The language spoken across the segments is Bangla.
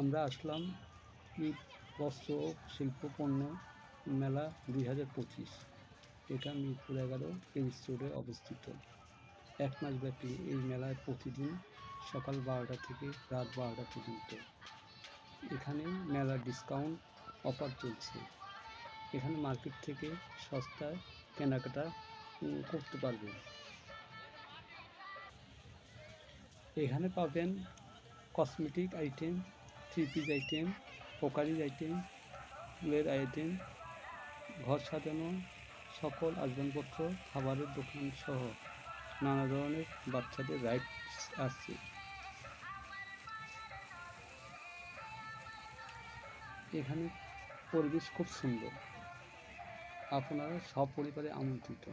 আমরা আসলাম ঈদ বস্ত্র, শিল্প, পণ্য মেলা দুই হাজার পঁচিশ। এটা মিরপুর এগারো পেরিস রোডে অবস্থিত। এক মাস ব্যাপী এই মেলায় প্রতিদিন সকাল বারোটা থেকে রাত বারোটা পর্যন্ত। এখানে মেলার ডিসকাউন্ট অফার চলছে। এখানে মার্কেট থেকে সস্তায় কেনাকাটা করতে পারবেন। এখানে পাবেন কসমেটিক আইটেম থ্রি আইটেম পোকারিজ আইটেম ফুলের আইটেম ঘর সাজানো, সকল আসবাবপত্র, খাবারের দোকান সহ নানা ধরনের বাচ্চাদের রাইডস আছে। এখানে পরিবেশ খুব সুন্দর। আপনারা সপরিবারে আমন্ত্রিত।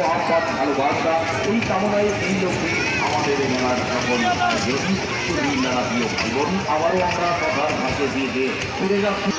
মহাপাত ভালোবাসা এই কামনায় এই লোকে আমাদের মেলার সকল আয়োজন শুধু মেলা প্রিয় জীবন আবারও আমরা কথার ভাষে দিয়ে দিয়ে ফিরে যাচ্ছি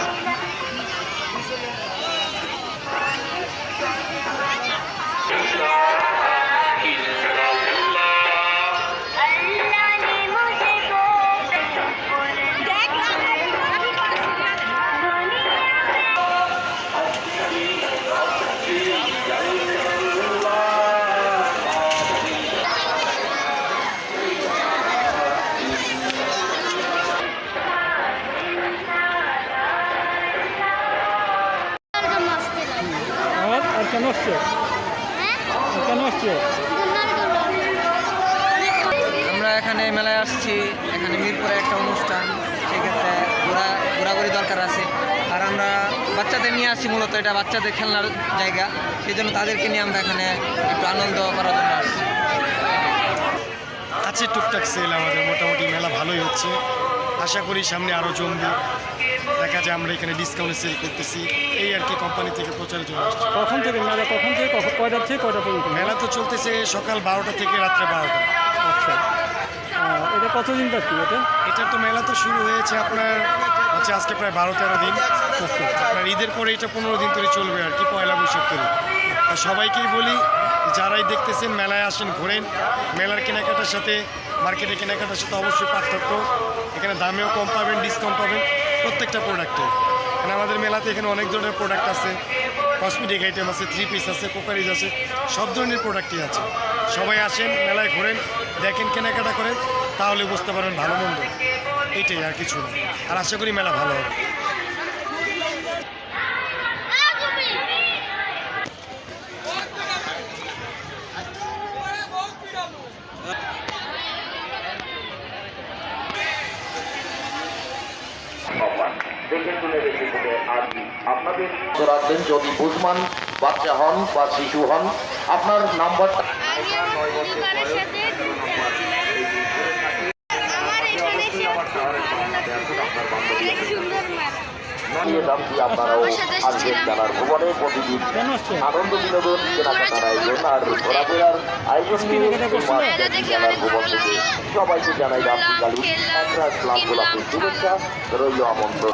আর কেন আসছে কেন আসছে আমরা এখানে মেলায় আসছি এখানে মিরপুরে একটা অনুষ্ঠান সেক্ষেত্রে ঘোরা ঘোরাঘুরি দরকার আছে। আর আমরা বাচ্চাদের নিয়ে আসছি মূলত এটা বাচ্চাদের খেলনার জায়গা। সেই জন্য তাদেরকে নিয়ে আমরা এখানে একটু আনন্দ করার জন্য আসছি। আছে টুকটাক সেল আমাদের মোটামুটি মেলা ভালোই হচ্ছে। আশা করি সামনে আরও জমবে। দেখা যায় আমরা এখানে ডিসকাউন্টে সেল করতেছি। এই আর কি কোম্পানি থেকে প্রচারের জন্য কখন থেকে মেলা কখন থেকে কখন- কয়টা থেকে কয়টা পর্যন্ত? মেলা তো চলতেছে সকাল বারোটা থেকে রাত্রে বারোটা। আচ্ছা। এটা কতদিন ব্যাপী এটা? এটা তো মেলা তো শুরু হয়েছে আপনার হচ্ছে আজকে প্রায় বারো তেরো দিন। আচ্ছা। আপনার ঈদের পরে এটা পনেরো দিন ধরে চলবে আর কি পয়লা বৈশাখ ধরে। আর সবাইকেই বলি যারাই দেখতেছেন, মেলায় আসেন, ঘোরেন, মেলার কেনাকাটার সাথে মার্কেটে কেনাকাটার সাথে অবশ্যই পার্থক্য। এখানে দামেও কম পাবেন ডিসকাউন্ট পাবেন প্রত্যেকটা প্রোডাক্টে মানে আমাদের মেলাতে এখানে অনেক ধরনের প্রোডাক্ট আছে। কসমেটিক আইটেম আছে থ্রি পিস আছে কোকারিজ আছে, সব ধরনের প্রোডাক্টই আছে। সবাই আসেন, মেলায় ঘোরেন, দেখেন, কেনাকাটা করেন, তাহলে বুঝতে পারবেন ভালো মন্দ। এইটাই আর কিছু না। আর আশা করি মেলা ভালো হবে। দেখে শুনে আর কি। আপনাদের রাখবেন যদি বুঝমান বাচ্চা হন বা শিশু হন আপনার নাম্বারটা নিয়ে যাচ্ছি আপনারাও আসবেন জানার ভুবনে প্রতিদিন আনন্দ বিনোদন কেনাকাটার আয়োজন আর ঘোরাফেরার আয়োজন নিয়ে অনেক ভুবন থেকে। সবাইকে জানাই রাত্রি কালী একটা ক্লাব গোলাপের শুভেচ্ছা। রইল আমন্ত্রণ।